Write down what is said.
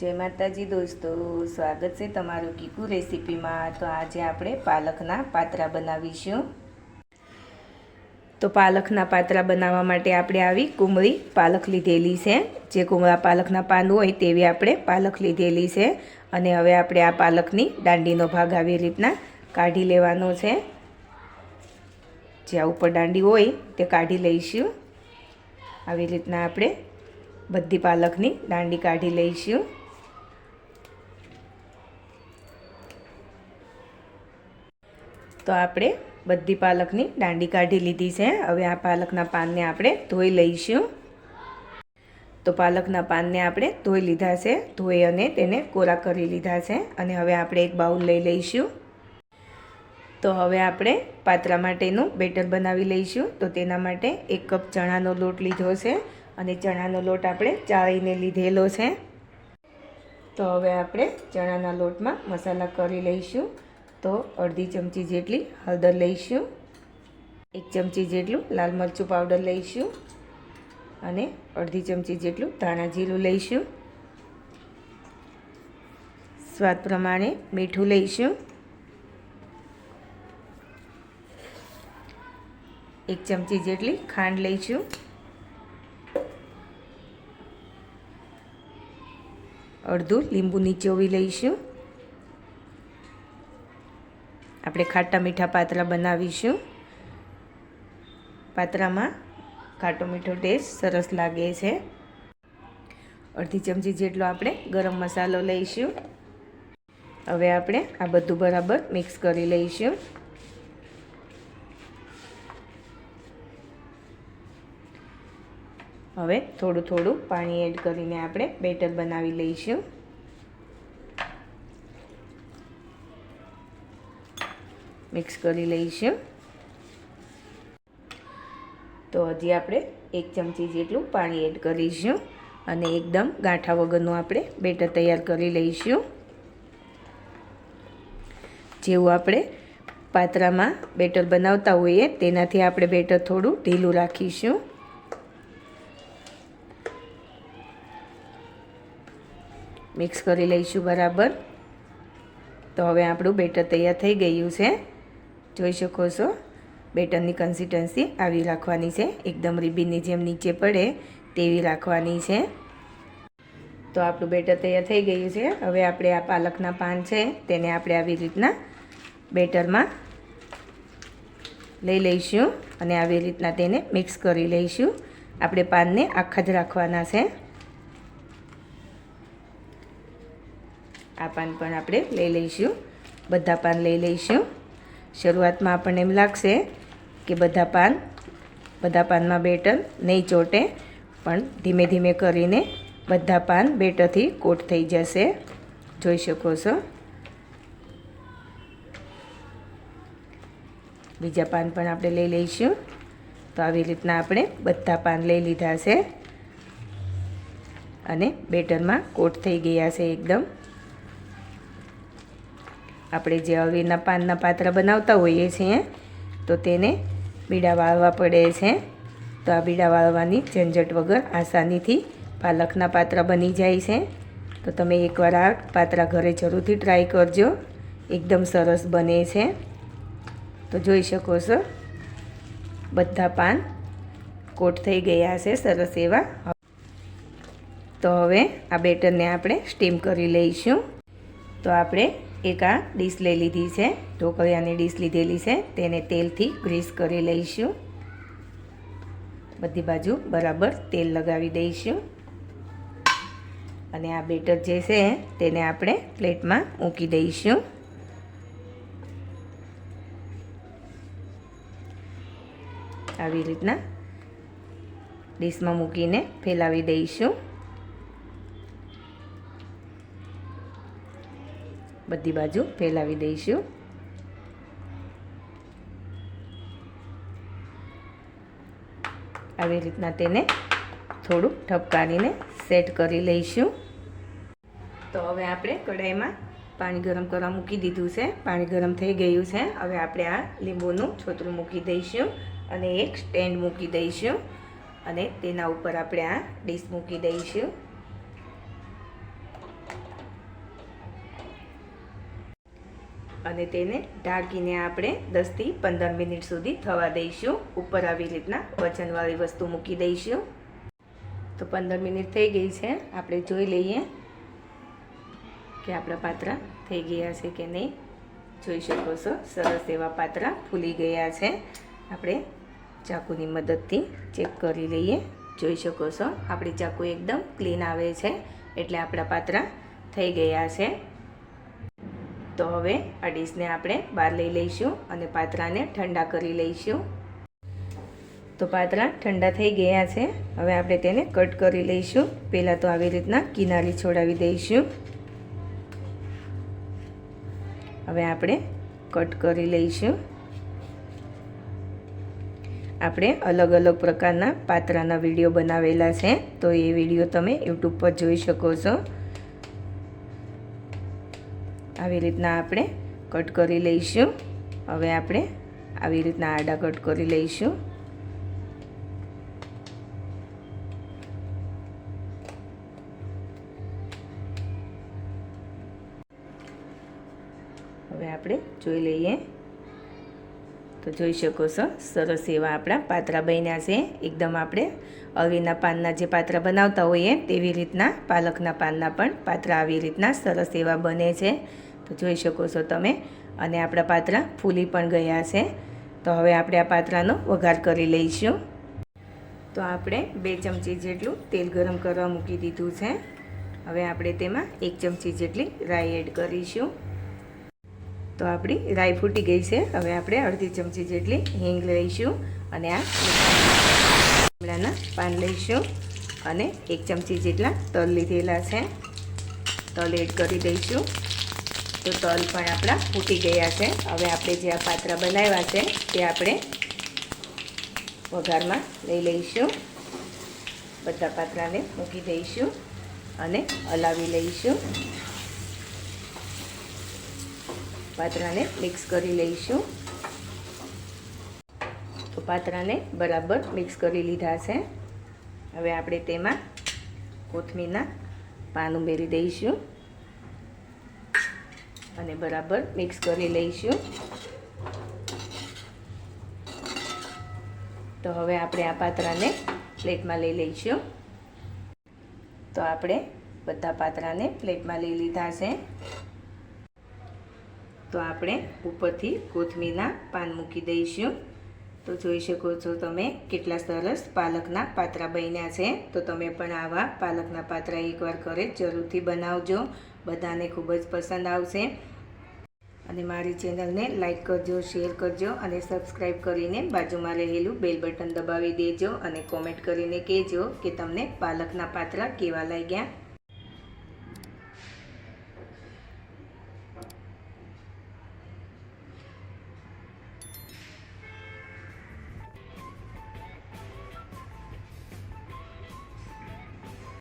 જય માતાજી દોસ્તો, સ્વાગત છે તમારું કીકુ રેસીપીમાં. તો આજે આપણે પાલકના પાત્રા બનાવીશું. તો પાલકના પાત્રા બનાવવા માટે આપણે આવી કુમળી પાલક લીધેલી છે. જે કુમળા પાલકના પાન હોય તેવી આપણે પાલક લીધેલી છે. અને હવે આપણે આ પાલકની દાંડીનો ભાગ આવી રીતના કાઢી લેવાનો છે. જે ઉપર દાંડી હોય તે કાઢી લઈશું. આવી રીતના આપણે બધી પાલકની દાંડી કાઢી લઈશું. તો આપણે બધી પાલકની દાંડી કાઢી લીધી છે. હવે આ પાલકના પાનને આપણે ધોઈ લઈશું. તો પાલકના પાનને આપણે ધોઈ લીધા છે. ધોઈ અને તેને કોરા કરી લીધા છે અને હવે આપણે એક બાઉલ લઈ લઈશું. તો હવે આપણે પાત્રા માટેનું બેટર બનાવી લઈશું. તો તેના માટે એક કપ ચણાનો લોટ લીધો છે અને ચણાનો લોટ આપણે ચાળીને લીધેલો છે. તો હવે આપણે ચણાના લોટમાં મસાલા કરી લઈશું. તો અડધી ચમચી જેટલી હળદર લઈશું. એક ચમચી જેટલું લાલ મરચું પાવડર લઈશું અને અડધી ચમચી જેટલું ધાણા જીરું લઈશું. સ્વાદ પ્રમાણે મીઠું લઈશું. એક ચમચી જેટલી ખાંડ લઈશું. અડધું લીંબુ નીચોવી લઈશું. આપણે ખાટા મીઠા પાત્રા બનાવીશું. પાતરામાં ખાટો મીઠો ટેસ્ટ સરસ લાગે છે. અડધી ચમચી જેટલો આપણે ગરમ મસાલો લઈશું. હવે આપણે આ બધું બરાબર મિક્સ કરી લઈશું. હવે થોડું થોડું પાણી એડ કરીને આપણે બેટર બનાવી લઈશું. મિક્સ કરી લઈશું. તો હજી આપણે એક ચમચી જેટલું પાણી એડ કરીશું અને એકદમ ગાંઠા વગરનું આપણે બેટર તૈયાર કરી લઈશું. જેવું આપણે પાત્રામાં બેટર બનાવતા હોઈએ તેનાથી આપણે બેટર થોડું ઢીલું રાખીશું. મિક્સ કરી લઈશું બરાબર. તો હવે આપણું બેટર તૈયાર થઈ ગયું છે. જોઈ શકો છો. બેટરની કન્સિસ્ટન્સી આવી રાખવાની છે. એકદમ રીબીનની જેમ નીચે પડે તેવી રાખવાની છે. તો આપણું બેટર તૈયાર થઈ ગયું છે. હવે આપણે આ પાલકના પાન છે તેને આપણે આવી રીતના બેટરમાં લઈ લઈશું અને આવી રીતના તેને મિક્સ કરી લઈશું. આપણે પાનને આખા જ રાખવાના છે. આ પાન પણ આપણે લઈ લઈશું. બધા પાન લઈ લઈશું. શરૂઆતમાં આપણને એમ લાગશે કે બધા પાન, બધા પાનમાં બેટર નહીં ચોટે, પણ ધીમે ધીમે કરીને બધા પાન બેટરથી કોટ થઈ જશે. જોઈ શકો છો. બીજા પાન પણ આપણે લઈ લઈશું. તો આવી રીતના આપણે બધા પાન લઈ લીધા છે. અને બેટરમાં કોટ થઈ ગયા છે એકદમ. આપણે જે અળવીના પાનના પાત્રા બનાવતા હોઈએ છીએ, તો તેને બીડા વાળવા પડે છે. તો આ બીડા વાળવાની ઝંઝટ વગર આસાનીથી પાલકના પાત્રા બની જાય છે. તો તમે એકવાર આ પાત્રા ઘરે જરૂરથી ટ્રાય કરજો. એકદમ સરસ બને છે. તો જોઈ શકો છો, બધા પાન કોટ થઈ ગયા છે, સરસ એવા. તો હવે આ બેટરને આપણે સ્ટીમ કરી લઈશું. તો આપણે એક આ ડીશ લઈ લીધી છે. ઢોકળિયાની ડીશ લીધેલી છે. તેને તેલથી ગ્રીસ કરી લઈશું. બધી બાજુ બરાબર તેલ લગાવી દઈશું. અને આ બેટર જે છે તેને આપણે પ્લેટમાં મૂકી દઈશું. આવી રીતના ડીશમાં મૂકીને ફેલાવી દઈશું. બધી બાજુ ફેલાવી દઈશું. આવી રીતના તેને થોડું ઠપકારીને સેટ કરી લઈશું. તો હવે આપણે કઢાઈમાં પાણી ગરમ કરવા મૂકી દીધું છે. પાણી ગરમ થઈ ગયું છે. હવે આપણે આ લીંબુનું છોતરું મૂકી દઈશું અને એક સ્ટેન્ડ મૂકી દઈશું. અને તેના ઉપર આપણે આ ડીશ મૂકી દઈશું. અને તેને ઢાંકીને આપણે દસથી પંદર મિનિટ સુધી થવા દઈશું. ઉપર આવી રીતના વજનવાળી વસ્તુ મૂકી દઈશું. તો પંદર મિનિટ થઈ ગઈ છે. આપણે જોઈ લઈએ કે આપણા પાત્રા થઈ ગયા છે કે નહીં. જોઈ શકો છો, સરસ એવા પાત્રા ફૂલી ગયા છે. આપણે ચાકુની મદદથી ચેક કરી લઈએ. જોઈ શકો છો, આપણી ચાકુ એકદમ ક્લીન આવે છે. એટલે આપણા પાત્રા થઈ ગયા છે. તો હવે આ ડીશને આપણે બહાર લઈ લઈશું અને પાત્રાને ઠંડા કરી લઈશું. તો પાત્રા ઠંડા થઈ ગયા છે. હવે આપણે તેને કટ કરી લઈશું. પહેલાં તો આવી રીતના કિનારી છોડાવી દઈશું. હવે આપણે કટ કરી લઈશું. આપણે અલગ અલગ પ્રકારના પાત્રાના વીડિયો બનાવેલા છે. તો એ વીડિયો તમે યુટ્યુબ પર જોઈ શકો છો. આવી રીતના આપણે કટ કરી લઈશું. હવે આપણે આવી રીતના આડા કટ કરી લઈશું. હવે આપણે જોઈ લઈએ. તો જોઈ શકો છો, સરસ એવા આપણા પાત્રા બન્યા છે. એકદમ આપણે અળવીના પાનના જે પાત્રા બનાવતા હોઈએ તેવી રીતના પાલકના પાનના પણ પાત્રા આવી રીતના સરસ એવા બને છે. તો જોઈ શકો છો તમે. અને આપણા પાત્રા ફૂલી પણ ગયા છે. તો હવે આપણે આ પાત્રાનો વઘાર કરી લઈશું. તો આપણે બે ચમચી જેટલું તેલ ગરમ કરવા મૂકી દીધું છે. હવે આપણે તેમાં એક ચમચી જેટલી રાઈ એડ કરીશું. તો આપણી રાઈ ફૂટી ગઈ છે. હવે આપણે અડધી ચમચી જેટલી હિંગ લઈશું અને આ લીમડાના પાન લઈશું અને એક ચમચી જેટલા તલ લીધેલા છે. તલ એડ કરી દઈશું. તો તલ પણ આપણા ફૂટી ગયા છે. હવે આપણે જે આ પાત્રા બનાવ્યા છે તે આપણે વઘારમાં લઈ લઈશું. બધા પાત્રાને મૂકી દઈશું અને હલાવી લઈશું. પાત્રાને મિક્સ કરી લઈશું. તો પાત્રાને બરાબર મિક્સ કરી લીધા છે. હવે આપણે તેમાં કોથમીરના પાન ઉમેરી દઈશું. અને બરાબર મિક્સ કરી લઈશું. તો હવે આપણે આ પાત્રાને પ્લેટમાં લઈ લઈશું. તો આપણે બધા પાત્રાને પ્લેટમાં લઈ લીધા છે. તો આપણે ઉપરથી કોથમીરના પાન મૂકી દઈશું. તો જોઈ શકો છો તમે કેટલા સરસ પાલકના પાત્રા બન્યા છે. તો તમે પણ આવા પાલકના પાત્રા એકવાર ઘરે જરૂરથી બનાવજો. બધાને ખૂબ જ પસંદ આવશે. અને મારી ચેનલને લાઇક કરજો, શેર કરજો અને સબસ્ક્રાઈબ કરીને બાજુમાં રહેલું બેલ બટન દબાવી દેજો અને કોમેન્ટ કરીને કહેજો કે તમને પાલકના પાત્રા કેવા લાગ્યા.